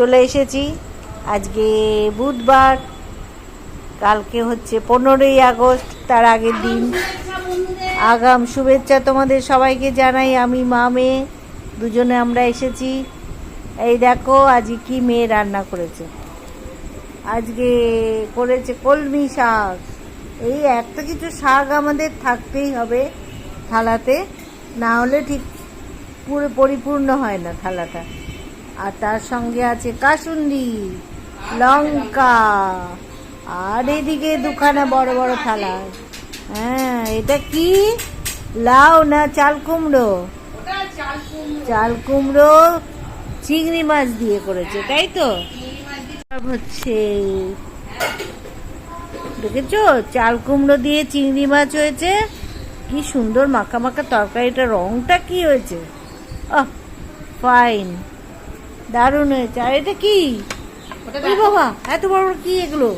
চলে এসেছি। আজকে বুধবার, কালকে হচ্ছে পনেরোই আগস্ট, তার আগের দিন। আগাম শুভেচ্ছা তোমাদের সবাইকে জানাই, আমি মা মেয়ে, দুজনে আমরা এসেছি। এই দেখো, আজকে কি মেয়ে রান্না করেছে। আজকে করেছে কলমি শাক। এই একটা কিছু শাক আমাদের থাকতেই হবে থালাতে, না হলে ঠিক পুরো পরিপূর্ণ হয় না থালাটা। আর তার সঙ্গে আছে কাসুন্দি, লঙ্কা, আর এদিকে দুখানা বড় বড় থালা। হ্যাঁ এটা কি? লাউ না চাল কুমড়ো? চাল কুমড়ো চিংড়ি মাছ দিয়ে করেছে, তাই তো? হচ্ছে। দেখেছ? চাল কুমড়ো দিয়ে চিংড়ি মাছ হয়েছে। কি সুন্দর মাখা মাখা তরকারিটা, রংটা কি হয়েছে? ফাইন দারুণ হয়েছে। আর এটা কি? ওরে বাবা এত বড় বড় কি এগুলো?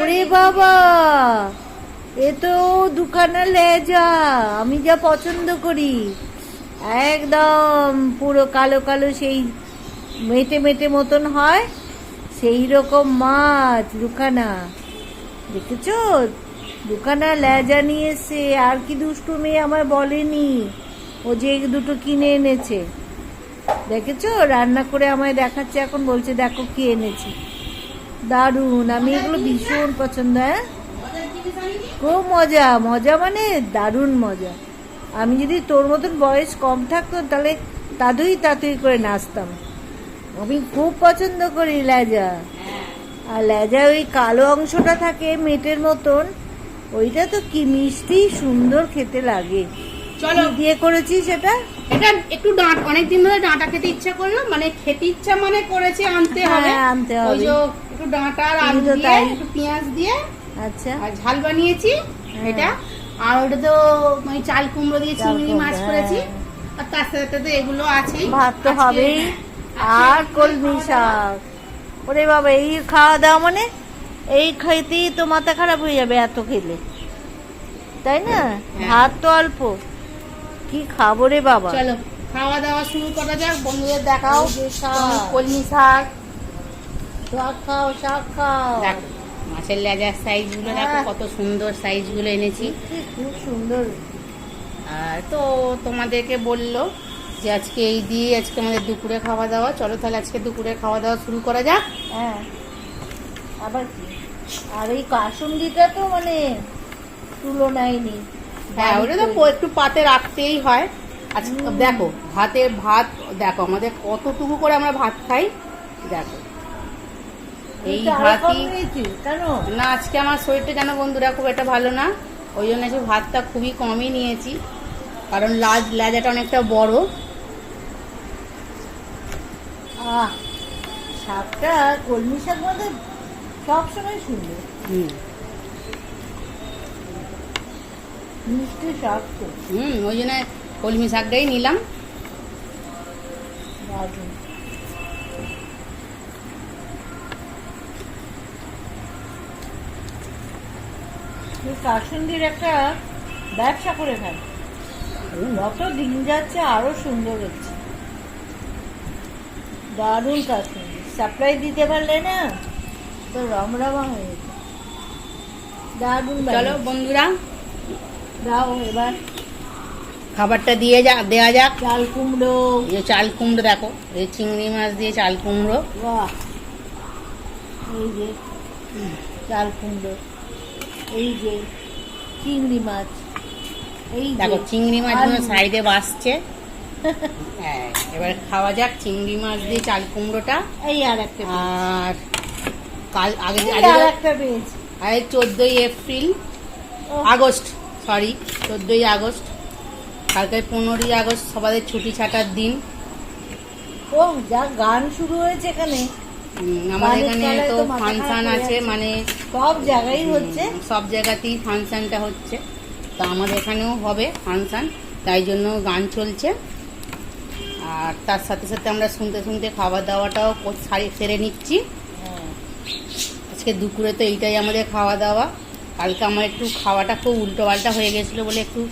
ওরে বাবা এ তো দুখানা লেজা আমি যা পছন্দ করি। একদম পুরো কালো কালো সেই মেটে মেটে মতন হয় সেই রকম মাছ দুখানা। দেখেছ? দুখানা লেজা নিয়েছে আর কি দুষ্টু মেয়ে আমার বলেনি ও যে দুটো কিনে এনেছে। দেখেছ? রান্না করে আমায় দেখাচ্ছে এখন বলছে দেখো কি এনেছি। দারুণ আমি এগুলো ভীষণ পছন্দ হ্যাঁ? খুব মজা মজা মানে দারুণ মজা। আমি যদি তোর মতন বয়স কম থাকতো তাহলে তাতুই তাতুই করে নাচতাম। আমি খুব পছন্দ করি লেজা। আর লেজা ওই কালো অংশটা থাকে মেটের মতন ওইটা তো কি মিষ্টি সুন্দর খেতে লাগে। চলো। দিয়ে করেছিস সেটা? এটা একটু ডাঁট অনেকদিন ধরে ডাঁটা খেতে ইচ্ছা করল মানে খেতে ইচ্ছা মানে করেছে আনতে হ্যাঁ, হবে। আনতে ওই হবে। যে একটু ডাঁটা আর আলু দিয়ে একটু পেঁয়াজ দিয়ে আচ্ছা। আর ঝাল বানিয়েছি হ্যাঁ। এটা। আর ওটা তো মানে চাল কুমড়ো দিয়ে চিংড়ি মাছ হ্যাঁ। করেছি। আর তার সাথে তো এগুলো আছেই। ভাত তো হবেই। আর কলমি শাক। ওরে বাবা এই খাওয়া দাওয়া মানে এই খাইতেই তো মাথা খারাপ হয়ে যাবে এত খেলে। তাই না? হ্যাঁ। ভাত তো অল্প। কি খাব রে বাবা? চলো খাওয়া দাওয়া শুরু করা যাক বন্ধুদের দেখাও। কলমি শাক। শাক খাও শাক খাও। মাছের লেজার দেখো হ্যাঁ। কত সুন্দর এনেছি। খুব সুন্দর। আর তো তোমাদেরকে বলল যে আজকে এই দিয়ে আজকে আমাদের দুপুরে খাওয়া দাওয়া চলো তাহলে আজকে দুপুরে খাওয়া দাওয়া শুরু করা যাক। হ্যাঁ। আবার কি? আর এই কাসুন্দিটা তো মানে তুলনায় নেই। হ্যাঁ ওটা তো একটু পাতে রাখতেই হয়। আজকে দেখো ভাত দেখো আমাদের কতটুকু করে আমরা ভাত খাই? দেখো। এই ভাতই না আজকে আমার শরীরটা যেন বন্ধুরা খুব একটা ভালো না ওই জন্য ভাতটা খুবই কমই নিয়েছি। কারণ লাজ লেজাটা অনেকটা বড়। শাকটা কলমি শাক মধ্যে সবসময় সুন্দর। হুম। মিষ্টি শাক তো। হুম ওই জন্য কলমি শাকটাই নিলাম। কাসুন্দির একটা ব্যবসা করে খায় যত দিন যাচ্ছে আরও সুন্দর হচ্ছে। দারুণ কাসুন্দি। সাপ্লাই দিতে পারলে না তো রমরমা হয়ে যেত। দারুণ চলো বন্ধুরা দাও এবার। খাবারটা দিয়ে যা দেওয়া যাক। চাল কুমড়ো। এই চাল কুমড়ো দেখো এই চিংড়ি মাছ দিয়ে চাল কুমড়ো। বাহ। এই যে চাল কুমড়ো। এই যে চিংড়ি মাছ। এই দেখো চিংড়ি মাছগুলো সাইডে বাসছে। হ্যাঁ এবার খাওয়া যাক চিংড়ি মাছ দিয়ে চাল কুমড়োটা। এই আর একটা আর কাল আগে আর একটা পেয়েছি চোদ্দোই এপ্রিল আগস্ট। সরি চোদ্দোই আগস্ট। কালকে পনেরোই আগস্ট সবাদের ছুটি ছাটার দিন। ও যা গান শুরু হয়েছে এখানে। উম, আমাদের এখানে তো ফাংশন আছে। মানে সব জায়গায় হচ্ছে। সব জায়গাতেই ফাংশনটা হচ্ছে। তো আমাদের এখানেও হবে ফাংশন তাই জন্য গান চলছে। আর তার সাথে সাথে আমরা শুনতে শুনতে খাবার দাওয়াটাও সারি সেরে নিচ্ছি। হ্যাঁ। আজকে দুপুরে তো এইটাই আমাদের খাওয়া দাওয়া কালকে আমার একটু খাওয়াটা খুব উল্টো পাল্টা হয়ে গেছিল বলে একটু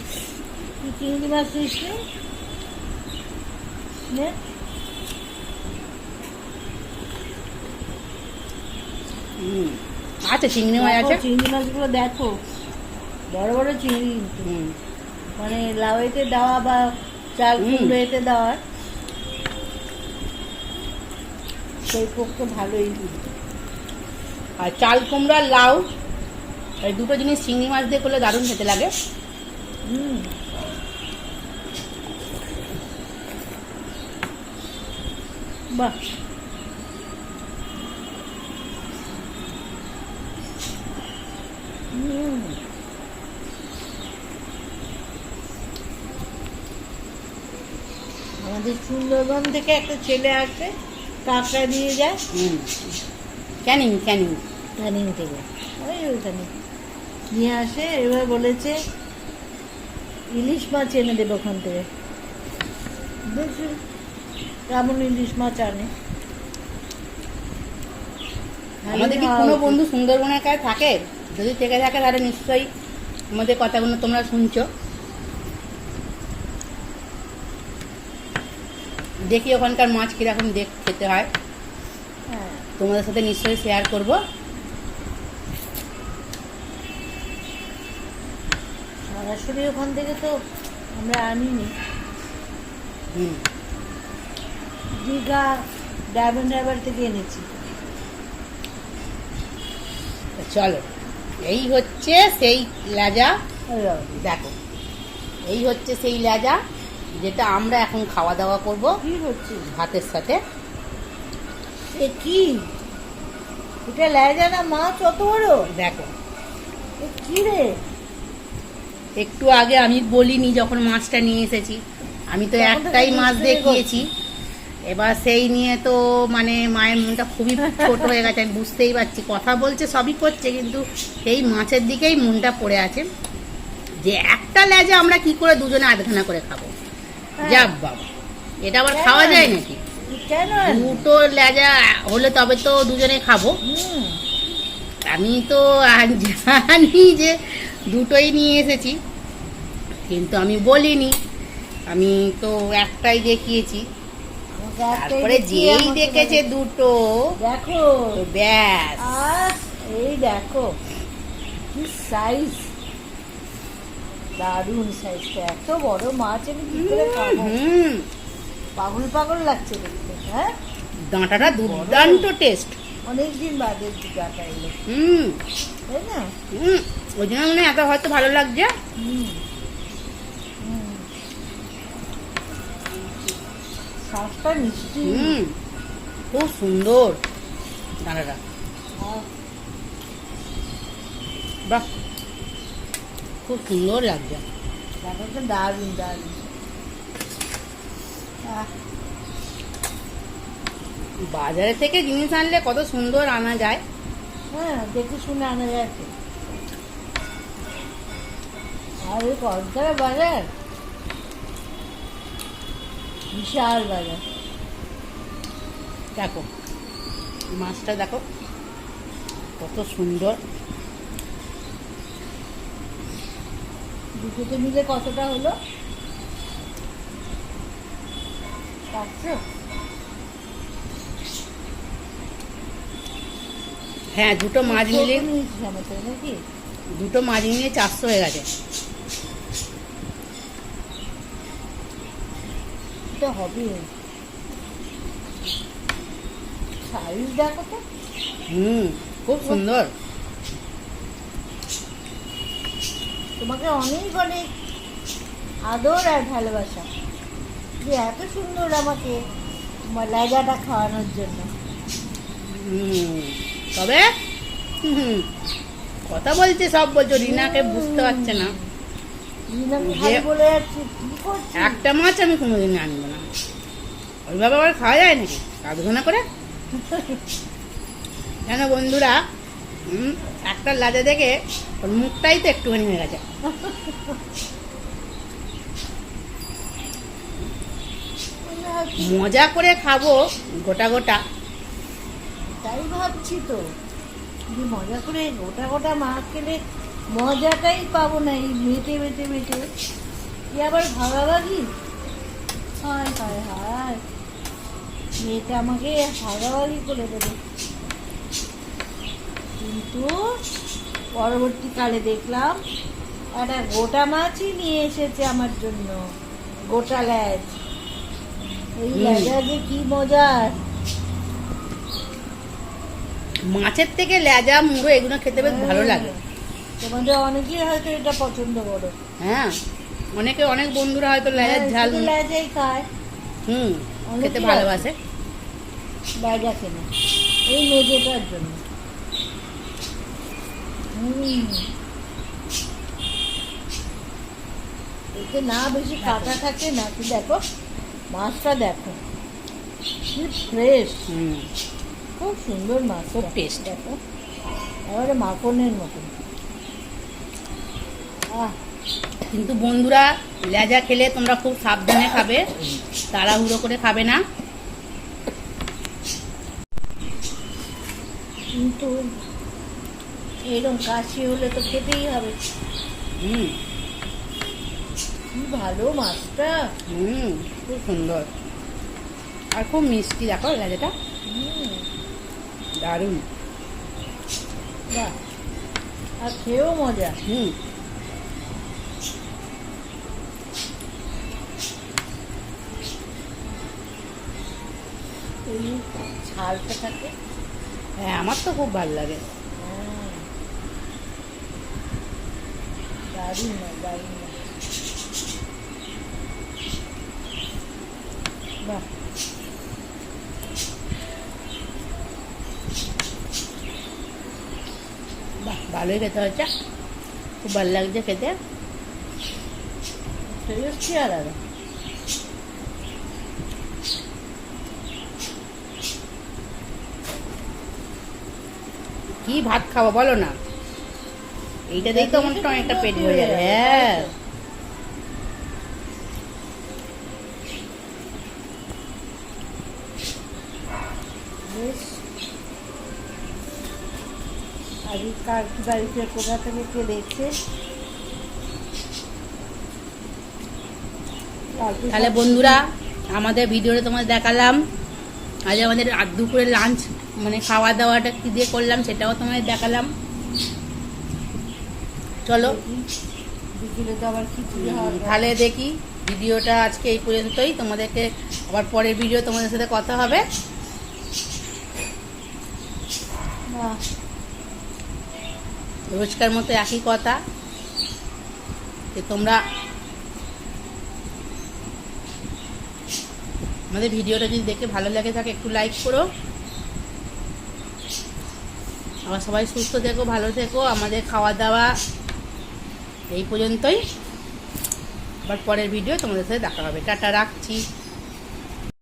চিংড়ি মাছ আচ্ছা চিংড়ি মাছ আছে? চিংড়ি মাছগুলো দেখো। বড় বড় চিংড়ি। মানে লাউয়েতে দেওয়া বা চাল কুমড়োতে দেওয়ার। সেই পক্ষে ভালোই। আর চাল কুমড়া লাউ এই দুটো জিনিস চিংড়ি মাছ দিয়ে করলে দারুণ খেতে লাগে। বাহ। আমাদের সুন্দরবন থেকে একটা ছেলে আসে কাঁকড়া নিয়ে যায়। হুম। ক্যানিং ক্যানিং। ক্যানিং থেকে ওই ওইখানে। নিয়ে আসে এবার বলেছে ইলিশ মাছ এনে দেবে ওখান থেকে। কেমন ইলিশ মাছ আনে? আমাদের কি কোনো বন্ধু সুন্দরবনের কাছে থাকে? যদি থেকে থাকে তাহলে নিশ্চয়ই আমাদের কথাগুলো তোমরা শুনছো। দেখি ওখানকার মাছ কীরকম দেখ খেতে হয়। হ্যাঁ। তোমাদের সাথে নিশ্চয়ই শেয়ার করব। সরাসরি ওখান থেকে তো আমরা আনিনি। দীঘা ডায়মন্ড হারবার থেকে এনেছি। চলো এই হচ্ছে সেই লেজা দেখো এই হচ্ছে সেই লেজা যেটা আমরা এখন খাওয়া দাওয়া করব কি হচ্ছে? ভাতের সাথে। এ কি? এটা লেজা না মাছ? অত বড়? দেখো। কি রে? একটু আগে আমি বলিনি যখন মাছটা নিয়ে এসেছি। আমি তো একটাই মাছ দেখিয়েছি। এবার সেই নিয়ে তো মানে মায়ের মনটা খুবই ছোট হয়ে গেছে আমি বুঝতেই পারছি। কথা বলছে সবই করছে কিন্তু এই মাছের দিকেই মনটা পড়ে আছে যে একটা লেজে আমরা কি করে দুজনে আধখানা করে খাব? হ্যাঁ। যা বাবা এটা আবার খাওয়া যায় নাকি? দুটো লেজা হলে তবে তো দুজনে খাব। আমি তো জানি যে দুটোই নিয়ে এসেছি। কিন্তু আমি বলিনি আমি তো একটাই দেখিয়েছি। তারপরে যেই দেখেছে দুটো দেখো। ব্যাস। এই দেখো কি সাইজ দারুণ সাইজটা এত বড় মাছ আমি কি করে খাব পাগল পাগল লাগছে দেখতে হ্যাঁ? ডাঁটাটা দুর্দান্ত টেস্ট অনেকদিন বাদে গাটা এলো। হুম। তাই না? হুম। ওই জন্য মনে হয় এত হয়তো ভালো লাগছে। মিষ্টি। হুম খুব সুন্দর। ডাঁটাটা বাহ খুব সুন্দর লাগছে। ব্যাপারটা দারুণ দারুণ। বাজারে থেকে জিনিস আনলে কত সুন্দর আনা যায়। হ্যাঁ দেখে শুনে আনা যাচ্ছে আর ওই কলকাতা বাজার? বিশাল বাজার। দেখো মাছটা দেখো কত সুন্দর। দুটোতে মিলে কতটা হলো? পাঁচশো? হ্যাঁ দুটো মাছ মিলিয়ে দুটো মাছ নিয়ে চারশো হয়ে গেছে। এটা হবে সাইজ দেখো তো। হুম খুব সুন্দর। তোমাকে অনেক অনেক আদর আর ভালোবাসা। যে এত সুন্দর আমাকে লাইগাটা খাওয়ানোর জন্য। তবে কথা বলছে সব বলছো রিনাকে বুঝতে পারছে না। একটা মাছ আমি কোনোদিন আনব না। আবার খাওয়া যায় নাকি আধ ঘণ্টা করে। কেন বন্ধুরা একটা লাজা দেখে ওর মুখটাই তো একটুখানি হয়ে গেছে। মজা করে খাব গোটা গোটা। তাই ভাবছি তো। মজা করে গোটা গোটা মাছ খেলে মজাটাই পাবো না, এই মেটে মেটে মেটে। এ আবার ভাগাভাগি? হায় হায় হায়। মেয়েটা আমাকে ভাগাভাগি করে দেবে। কিন্তু পরবর্তীকালে দেখলাম একটা গোটা মাছই নিয়ে এসেছে আমার জন্য গোটা ল্যাজ। এই। ল্যাজা যে কি মজার। মাছের থেকে লেজা মুড়ো এগুলো খেতে বেশ ভালো লাগে। তোমাদের অনেকেই হয়তো এটা পছন্দ করো। হ্যাঁ অনেকে অনেক বন্ধুরা হয়তো লেজার হ্যাঁ, ঝাল ল্যাজাই খায়। হুম খেতে ভালোবাসে। কেনে। এই মেজেটার জন্য। এতে না বেশি কাটা থাকে না কি দেখো মাছটা দেখো। কি ফ্রেশ খুব সুন্দর মাছ খুব taste। দেখো এবারে মাখনের মতন। আহ। কিন্তু বন্ধুরা লেজা খেলে তোমরা খুব সাবধানে খাবে। তাড়াহুড়ো করে খাবে না। কিন্তু এরকম কাশি হলে তো খেতেই হবে। হুম। ভালো মাছটা। হুম খুব সুন্দর। আর খুব মিষ্টি দেখো হুম, দারুণ। বাহ আর খেয়েও মজা। হুম। ছালটা থাকে। হ্যাঁ আমার তো খুব ভালো লাগে। দারুণ দারুণ বাহ। বাহ ভালোই খেতে হচ্ছে খুব ভালো লাগছে খেতে। টেস্টই আলাদা। কি ভাত খাব বলো না। এইটা দেখে তো আমার অনেকটা পেট ভরে যাবে। হ্যাঁ। বেশ। কার কি বাড়িতে কোথা থেকে কে দেখছে? তাহলে বন্ধুরা আমাদের ভিডিওটা তোমাদের দেখালাম। আজ আমাদের আধ দুপুরে লাঞ্চ মানে খাওয়া দাওয়াটা কি দিয়ে করলাম সেটাও তোমাদের দেখালাম। চলো। তাহলে দেখি ভিডিওটা আজকে এই পর্যন্তই। তোমাদেরকে আবার পরের ভিডিও তোমাদের সাথে কথা হবে। রোজকার মতো একই কথা, যে তোমরা আমাদের ভিডিওটা যদি দেখে ভালো লাগে থাকে, একটু লাইক করো। আবার সবাই সুস্থ থেকো, ভালো থেকো। আমাদের খাওয়া দাওয়া এই পর্যন্তই। আবার পরের ভিডিও তোমাদের সাথে দেখা হবে। টাটা, রাখছি।